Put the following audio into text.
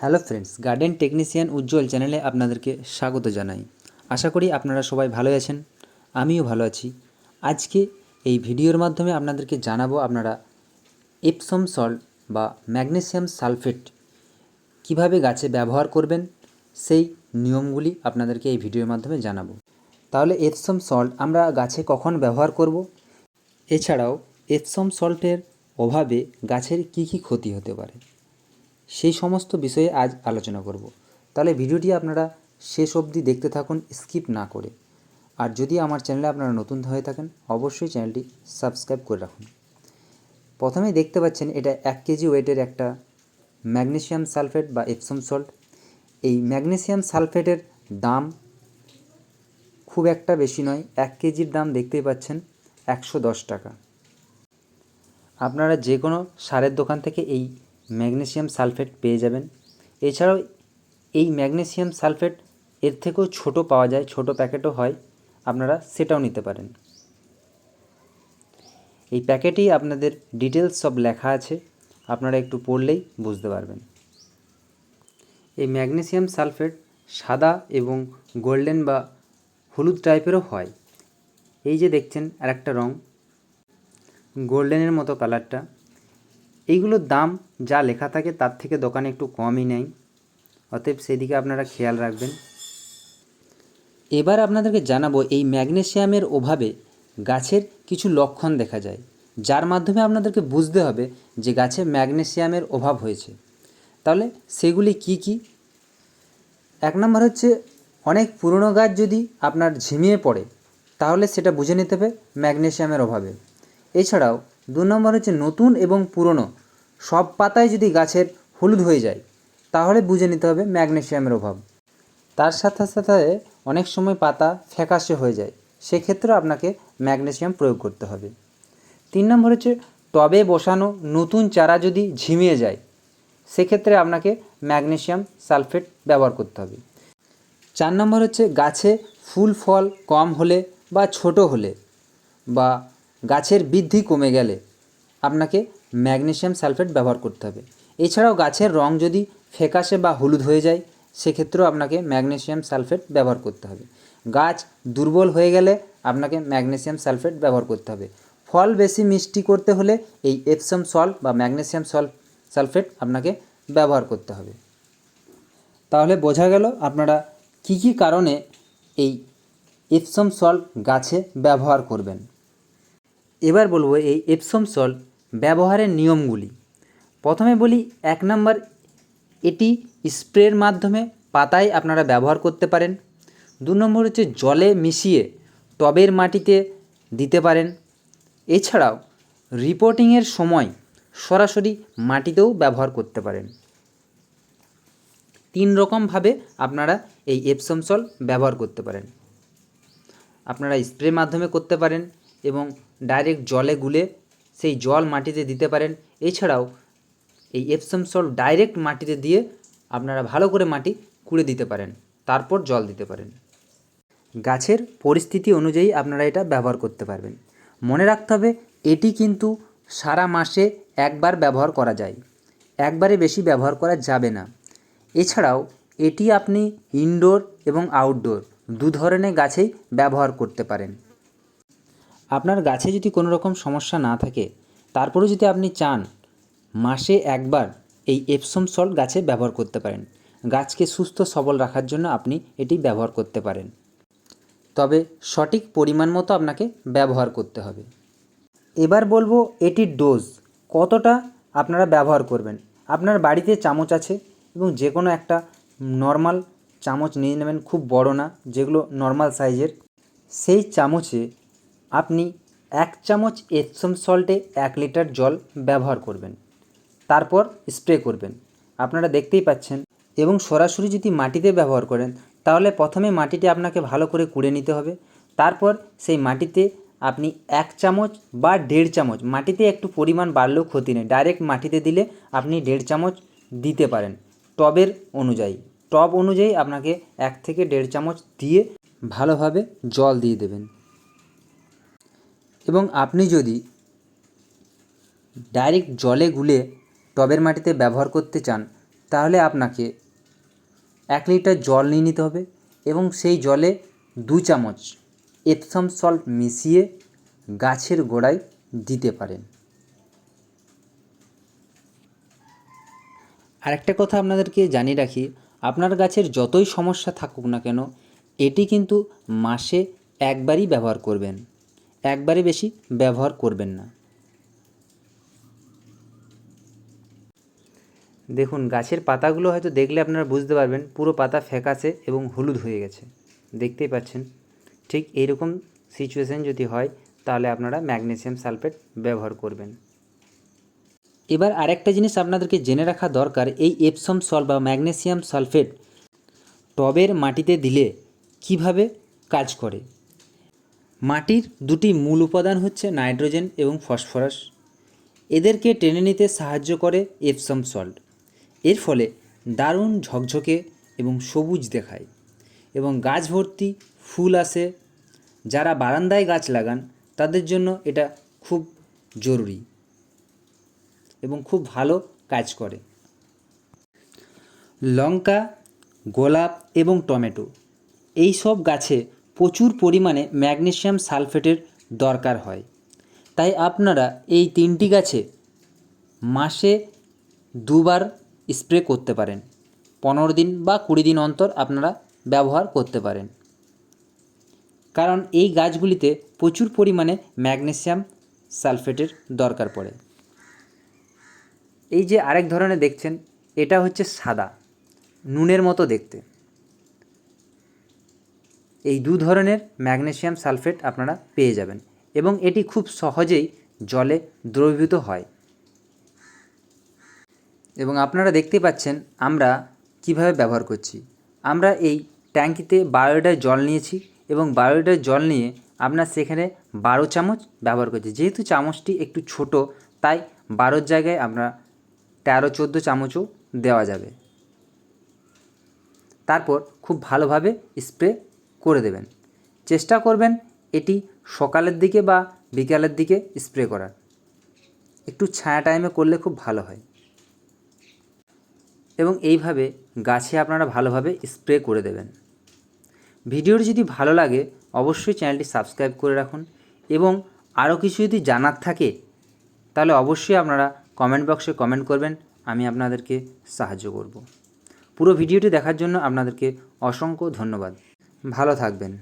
Hello friends, garden technician Ujjwal চ্যানেলে আপনাদেরকে স্বাগত জানাই। আশা করি আপনারা সবাই ভালো আছেন, আমিও ভালো আছি। আজকে এই ভিডিওর মাধ্যমে আপনাদেরকে জানাব আপনারা এপসম সল্ট বা ম্যাগনেসিয়াম সালফেট কীভাবে গাছে ব্যবহার করবেন, সেই নিয়মগুলি আপনাদেরকে এই ভিডিওর মাধ্যমে জানাব। তাহলে এপসম সল্ট আমরা গাছে কখন ব্যবহার করব? এছাড়াও এপসম সল্টের অভাবে গাছের কী কী ক্ষতি হতে পারে? সেই সমস্ত বিষয়ে আজ আলোচনা করব। তাহলে ভিডিওটি আপনারা শেষ অবধি দেখতে থাকুন, স্কিপ না করে। আর যদি আমার চ্যানেলে আপনারা নতুন হয়ে থাকেন, অবশ্যই চ্যানেলটি সাবস্ক্রাইব করে রাখুন। প্রথমেই দেখতে পাচ্ছেন এটা এক কেজি ওয়েটের একটা ম্যাগনেসিয়াম সালফেট বা এপসম সল্ট। এই ম্যাগনেসিয়াম সালফেটের দাম খুব একটা বেশি নয়, এক কেজির দাম দেখতেই পাচ্ছেন একশো দশ টাকা। আপনারা যে কোনো সারের দোকান থেকে এই ম্যাগনেসিয়াম সালফেট পেয়ে যাবেন। এছাড়াও এই ম্যাগনেসিয়াম সালফেট এর থেকেও ছোট পাওয়া যায়, ছোট প্যাকেটও হয়, আপনারা সেটাও নিতে পারেন। এই প্যাকেটেই আপনাদের ডিটেলস সব লেখা আছে, আপনারা একটু পড়লেই বুঝতে পারবেন। এই ম্যাগনেসিয়াম সালফেট সাদা এবং গোল্ডেন বা হলুদ টাইপেরও হয়। এই যে দেখছেন আর একটা রঙ গোল্ডেনের মতো কালারটা। এইগুলোর দাম যা লেখা থাকে তার থেকে দোকানে একটু কমই নেয় অতএব সেদিকে আপনারা খেয়াল রাখবেন। এবার আপনাদেরকে জানাব এই ম্যাগনেশিয়ামের অভাবে গাছের কিছু লক্ষণ দেখা যায়, যার মাধ্যমে আপনাদেরকে বুঝতে হবে যে গাছে ম্যাগনেশিয়ামের অভাব হয়েছে। তাহলে সেগুলি কি কি? এক নম্বর হচ্ছে, অনেক পুরনো গাছ যদি আপনার ঝিমিয়ে পড়ে, তাহলে সেটা বুঝে নিতে হবে ম্যাগনেশিয়ামের অভাবে। এছাড়াও দু নম্বর হচ্ছে নতুন এবং পুরনো সব পাতায় যদি গাছের হলুদ হয়ে যায়, তাহলে বুঝে নিতে হবে ম্যাগনেসিয়ামের অভাব। তার সাথে সাথে অনেক সময় পাতা ফ্যাকাশে হয়ে যায় সেক্ষেত্রে আপনাকে ম্যাগনেসিয়াম প্রয়োগ করতে হবে। তিন নম্বর হচ্ছে টবে বসানো নতুন চারা যদি ঝিমিয়ে যায়, সেক্ষেত্রে আপনাকে ম্যাগনেসিয়াম সালফেট ব্যবহার করতে হবে। চার নম্বর হচ্ছে গাছে ফুল, ফল কম হলে বা ছোট হলে বা গাছের বৃদ্ধি কমে গেলে আপনাকে ম্যাগনেসিয়াম সালফেট ব্যবহার করতে হবে। এছাড়াও গাছের রং যদি ফ্যাকাশে বা হলুদ হয়ে যায়, সেক্ষেত্রেও আপনাকে ম্যাগনেসিয়াম সালফেট ব্যবহার করতে হবে। গাছ দুর্বল হয়ে গেলে আপনাকে ম্যাগনেসিয়াম সালফেট ব্যবহার করতে হবে। ফল বেশি মিষ্টি করতে হলে এই এপসম সল্ট বা ম্যাগনেসিয়াম সল্ট সালফেট আপনাকে ব্যবহার করতে হবে। তাহলে বোঝা গেল আপনারা কি কি কারণে এই এপসম সল্ট গাছে ব্যবহার করবেন। এবার বলব এই এপসম সল্ট ব্যবহারের নিয়মগুলি। প্রথমে বলি, এক নম্বর, এটি স্প্রের মাধ্যমে পাতায় আপনারা ব্যবহার করতে পারেন। দু নম্বর হচ্ছে, জলে মিশিয়ে টবের মাটিতে দিতে পারেন। এছাড়াও, রিপোর্টিংয়ের সময় সরাসরি মাটিতেও ব্যবহার করতে পারেন। তিন রকমভাবে আপনারা এই এপসম সল ব্যবহার করতে পারেন। আপনারা স্প্রে মাধ্যমে করতে পারেন এবং ডাইরেক্ট জলে গুলে সেই জল মাটিতে দিতে পারেন। এছাড়াও এই এপসম সল ডাইরেক্ট মাটিতে দিয়ে আপনারা ভালো করে মাটি কুড়ে দিতে পারেন, তারপর জল দিতে পারেন। গাছের পরিস্থিতি অনুযায়ী আপনারা এটা ব্যবহার করতে পারবেন। মনে রাখতে হবে, এটি কিন্তু সারা মাসে একবার ব্যবহার করা যায়। একবারে বেশি ব্যবহার করা যাবে না। এছাড়াও, এটি আপনি ইনডোর এবং আউটডোর দু ধরনের গাছেই ব্যবহার করতে পারেন। আপনার গাছে যদি কোনো রকম সমস্যা না থাকে, তারপরেও যদি আপনি চান, মাসে একবার এই এপসম সল্ট গাছে ব্যবহার করতে পারেন। গাছকে সুস্থ সবল রাখার জন্য আপনি এটি ব্যবহার করতে পারেন। তবে সঠিক পরিমাণ মতো আপনাকে ব্যবহার করতে হবে। এবার বলব এটির ডোজ কতটা আপনারা ব্যবহার করবেন। আপনার বাড়িতে চামচ আছে এবং যে কোনো একটা নর্মাল চামচ নিয়ে নেবেন, খুব বড় না, যেগুলো নর্মাল সাইজের সেই চামচে আপনি এক চামচ এপসম সল্টে এক লিটার জল ব্যবহার করবেন। তারপর স্প্রে করবেন। আপনারা দেখতেই পাচ্ছেন এবং সরাসরি যদি মাটিতে ব্যবহার করেন, তাহলে প্রথমে মাটিতে আপনাকে ভালো করে কুড়ে নিতে হবে। তারপর সেই মাটিতে আপনি এক চামচ বা দেড় চামচ, মাটিতে একটু পরিমাণ বাড়লেও ক্ষতি নেই, ডাইরেক্ট মাটিতে দিলে আপনি দেড় চামচ দিতে পারেন টবের অনুযায়ী। টব অনুযায়ী আপনাকে এক থেকে দেড় চামচ দিয়ে ভালোভাবে জল দিয়ে দেবেন। এবং আপনি যদি ডাইরেক্ট জলে গুলে টবের মাটিতে ব্যবহার করতে চান, তাহলে আপনাকে এক লিটার জল নিয়ে নিতে হবে এবং সেই জলে দু চামচ এপসম সল্ট মিশিয়ে গাছের গোড়ায় দিতে পারেন। আরেকটা কথা আপনাদেরকে জানিয়ে রাখি, আপনার গাছের যতই সমস্যা থাকুক না কেন, এটি কিন্তু মাসে একবারই ব্যবহার করবেন। একবারে বেশি ব্যবহার করবেন না। দেখুন, গাছের পাতাগুলো হয়তো দেখলে আপনারা বুঝতে পারবেন, পুরো পাতা ফ্যাকাসে এবং হলুদ হয়ে গেছে। দেখতেই পাচ্ছেন। ঠিক এইরকম সিচুয়েশান যদি হয়, তাহলে আপনারা ম্যাগনেসিয়াম সালফেট ব্যবহার করবেন। এবার আরেকটা জিনিস আপনাদেরকে জেনে রাখা দরকার, এই এপসম সল বা ম্যাগনেসিয়াম সালফেট টবের মাটিতে দিলে কীভাবে কাজ করে? মাটির দুটি মূল উপাদান হচ্ছে নাইট্রোজেন এবং ফসফরাস। এদেরকে টেনে নিতে সাহায্য করে এপসম সল্ট এর ফলে দারুণ ঝকঝকে এবং সবুজ দেখায় এবং গাছ ভর্তি ফুল আসে। যারা বারান্দায় গাছ লাগান, তাদের জন্য এটা খুব জরুরি এবং খুব ভালো কাজ করে। লঙ্কা, গোলাপ এবং টমেটো, এই সব গাছে প্রচুর পরিমাণে ম্যাগনেসিয়াম সালফেটের দরকার হয়। তাই আপনারা এই তিনটি গাছে মাসে দুবার স্প্রে করতে পারেন। পনেরো দিন বা কুড়ি দিন অন্তর আপনারা ব্যবহার করতে পারেন। কারণ এই গাছগুলিতে প্রচুর পরিমাণে ম্যাগনেসিয়াম সালফেটের দরকার পড়ে। এই যে আরেক ধরনের দেখছেন, এটা হচ্ছে সাদা, নুনের মতো দেখতে। এই দু ধরনের ম্যাগনেসিয়াম সালফেট আপনারা পেয়ে যাবেন এবং এটি খুব সহজেই জলে দ্রবীভূত হয়। এবং আপনারা দেখতে পাচ্ছেন আমরা কীভাবে ব্যবহার করছি। আমরা এই ট্যাঙ্কিতে লিটার জল নিয়েছি এবং লিটার জল নিয়ে আপনার সেখানে বারো চামচ ব্যবহার করছি। যেহেতু চামচটি একটু ছোট, তাই বারোর জায়গায় আমরা তেরো, চোদ্দ চামচও দেওয়া যাবে। তারপর খুব ভালোভাবে স্প্রে করে দেবেন। চেষ্টা করবেন এটি সকালের দিকে বা বিকালের দিকে স্প্রে করার। একটু ছায়া টাইমে করলে খুব ভালো হয়। এবং এইভাবে গাছে আপনারা ভালোভাবে স্প্রে করে দেবেন। ভিডিওটি যদি ভালো লাগে, অবশ্যই চ্যানেলটি সাবস্ক্রাইব করে রাখুন এবং আরও কিছু যদি জানার থাকে, তাহলে অবশ্যই আপনারা কমেন্ট বক্সে কমেন্ট করবেন, আমি আপনাদেরকে সাহায্য করব। পুরো ভিডিওটি দেখার জন্য আপনাদেরকে অসংখ্য ধন্যবাদ। ভালো থাকবেন।